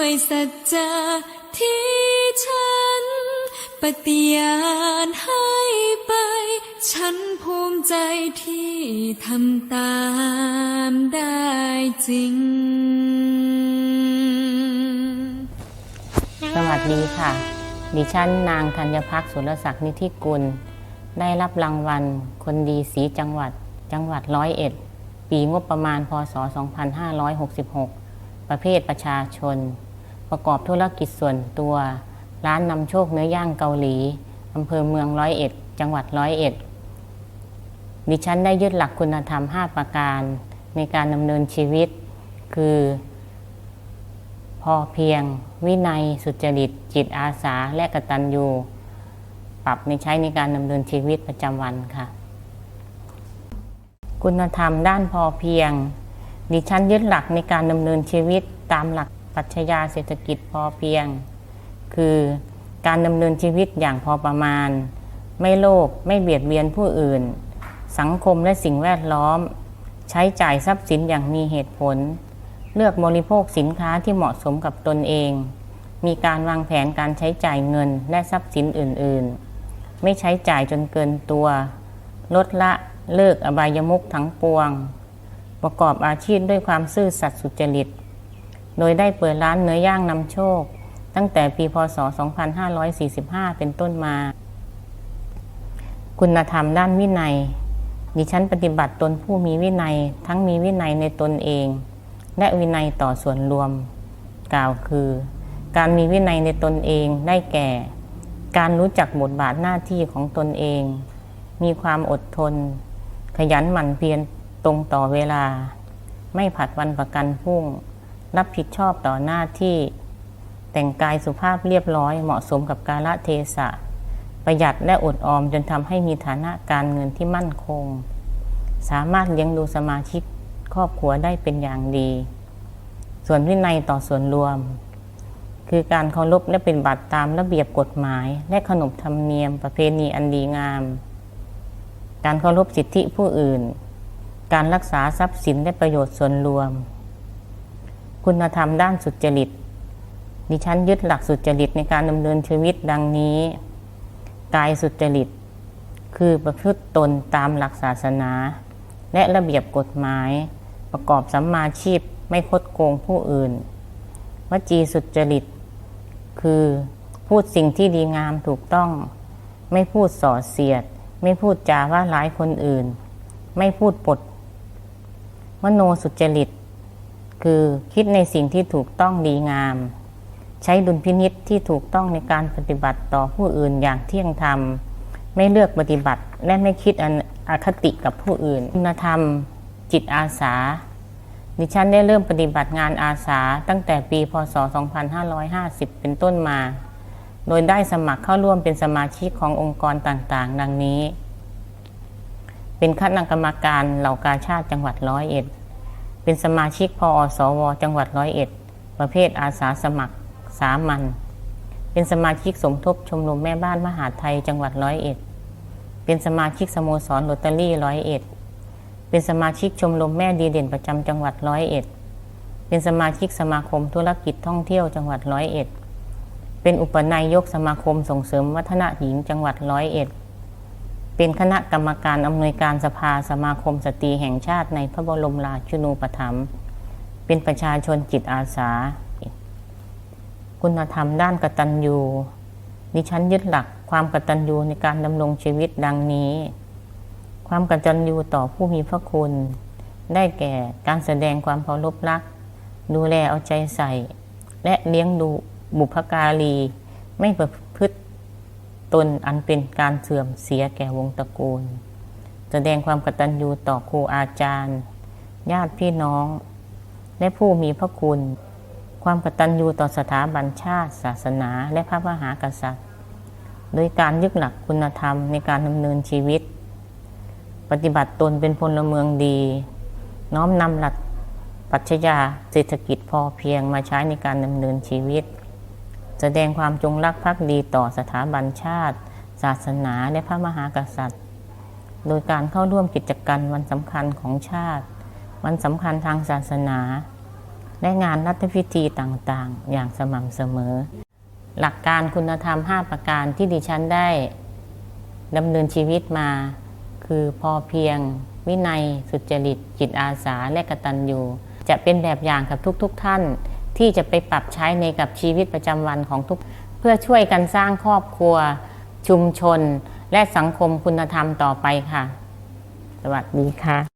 ด้วยสัจจะที่ฉัน ปฏิญาณให้ไป ฉันภูมิใจที่ทำตามได้จริง สวัสดีค่ะ ดิฉันนางธัญพักสุรศักดิ์นิธิกุล ได้รับรางวัล คนดีสีจังหวัด จังหวัดร้อยเอ็ด ปีงบประมาณพศ 2566 ประเภทประชาชน ประกอบธุรกิจส่วนตัว ร้านนำโชคเนื้อย่างเกาหลีอำเภอเมืองร้อยเอ็ด จังหวัดร้อยเอ็ด ดิฉันได้ยึดหลักคุณธรรม 5 ประการในการดำเนินชีวิต คือ พอเพียง วินัย สุจริต จิตอาสา และกตัญญู ปรับในใช้ในการดำเนินชีวิตประจำวันค่ะ คุณธรรมด้านพอเพียง ดิฉันยึดหลักในการดำเนินชีวิตตามหลัก ปรัชญาเศรษฐกิจพอเพียง คือการดำเนินชีวิตอย่างพอประมาณ ไม่โลภไม่เบียดเบียนผู้อื่น สังคมและสิ่งแวดล้อม ใช้จ่ายทรัพย์สินอย่างมีเหตุผล เลือกบริโภคสินค้าที่เหมาะสมกับตนเอง มีการวางแผนการใช้จ่ายเงินและทรัพย์สินอื่น ๆ ไม่ใช้จ่ายจนเกินตัว ลดละเลิกอบายมุขทั้งปวง ประกอบอาชีพด้วยความซื่อสัตย์สุจริต โดยได้เปิดร้านเนื้อย่างนำโชค ตั้งแต่ปีพศ 2545 เป็นต้นมา คุณธรรมด้านวินัย ดิฉันปฏิบัติตนผู้มีวินัย ทั้งมีวินัยในตนเอง และวินัยต่อส่วนรวม กล่าวคือ การมีวินัยในตนเองได้แก่ การรู้จักบทบาทหน้าที่ของตนเอง มีความอดทน ขยันหมั่นเพียรตรงต่อเวลา ไม่ผัดวันประกันพรุ่ง รับผิดชอบต่อหน้าที่ แต่งกายสุภาพเรียบร้อยเหมาะสมกับกาลเทศะ ประหยัดและอดออมจนทำให้มีฐานะการเงินที่มั่นคง สามารถเลี้ยงดูสมาชิกครอบครัวได้เป็นอย่างดี ส่วนวินัยต่อส่วนรวม คือการเคารพและเป็นบัตรตามระเบียบกฎหมาย และขนบธรรมเนียมประเพณีอันดีงาม การเคารพสิทธิผู้อื่น การรักษาทรัพย์สินและประโยชน์ส่วนรวม คุณธรรมด้านสุจริต ดิฉันยึดหลักสุจริตในการดำเนินชีวิตดังนี้ กายสุจริต คือประพฤติตนตามหลักศาสนา และระเบียบกฎหมาย ประกอบสัมมาชีพไม่คดโกงผู้อื่น วจีสุจริต คือพูดสิ่งที่ดีงามถูกต้อง ไม่พูดส่อเสียด ไม่พูดจาว่าร้ายคนอื่น ไม่พูดปด มโนสุจริต คือคิดในสิ่งที่ถูกต้องดีงาม ใช้ดุลพินิษที่ถูกต้องในการปฏิบัติต่อผู้อื่นอย่างเที่ยงธรรม ไม่เลือกปฏิบัติและไม่คิดออคติกับผู้อื่น คุณธรรม จิตอาสา ดิฉันได้เริ่มปฏิบัติงานอาสาตั้งแต่ปีพศ 2550 เป็นต้นมา โดยได้สมัครเข้าร่วมเป็นสมาชิกขององค์กรต่างๆ ดังนี้ เป็นคณะกรรมการเหล่ากาชาติจังหวัดร้อยเอ็ด เป็นสมาชิกพอสว จังหวัดร้อยเอ็ด ประเภทอาสาสมัครสามัญเป็นสมาชิกสมทบชมรมแม่บ้านมหาไทยจังหวัดร้อยเอ็ด เป็นสมาชิกสโมสรโรตารี่ร้อยเอ็ด เป็นสมาชิกชมรมแม่ดีเด่นประจำจังหวัดร้อยเอ็ด เป็นสมาชิกสมาคมธุรกิจท่องเที่ยวจังหวัดร้อยเอ็ด เป็นอุปนายกสมาคมส่งเสริมวัฒนหญิงจังหวัดร้อยเอ็ด เป็นคณะกรรมการอำนวยการสภาสมาคมสตรีแห่งชาติในพระบรมราชูนูปถัมภ์เป็นประชาชนจิตอาสา คุณธรรมด้านกตัญญูดิฉันยึดหลักความกตัญญูในการดำรงชีวิตดังนี้ ความกตัญญูต่อผู้มีพระคุณ ได้แก่การแสดงความเคารพรัก ดูแลเอาใจใส่ และเลี้ยงดูบุพการีไม่ประ ติตนอันเป็นการเสื่อมเสียแก่วงตระกูล แสดงความกตัญญูต่อครูอาจารย์ ญาติพี่น้อง และผู้มีพระคุณ ความกตัญญูต่อสถาบันชาติ ศาสนา และพระมหากษัตริย์ โดยการยึดหลักคุณธรรมในการดำเนินชีวิต ปฏิบัติตนเป็นพลเมืองดี น้อมนำหลักปรัชญาเศรษฐกิจพอเพียงมาใช้ในการดำเนินชีวิต แสดงความจงรักภักดีต่อสถาบันชาติ ศาสนาและพระมหากษัตริย์ โดยการเข้าร่วมกิจกรรมวันสำคัญของชาติ วันสำคัญทางศาสนา และงานรัฐพิธีต่างๆ อย่างสม่ำเสมอ หลักการคุณธรรม 5 ประการที่ดิฉันได้ดำเนินชีวิตมา คือพอเพียง วินัย สุจริต จิตอาสาและกตัญญูจะเป็นแบบอย่างกับทุกๆทท่าน ที่จะไปปรับใช้ในกับชีวิตประจำวันของทุก เพื่อช่วยกันสร้างครอบครัว ชุมชน และสังคมคุณธรรมต่อไปค่ะ สวัสดีค่ะ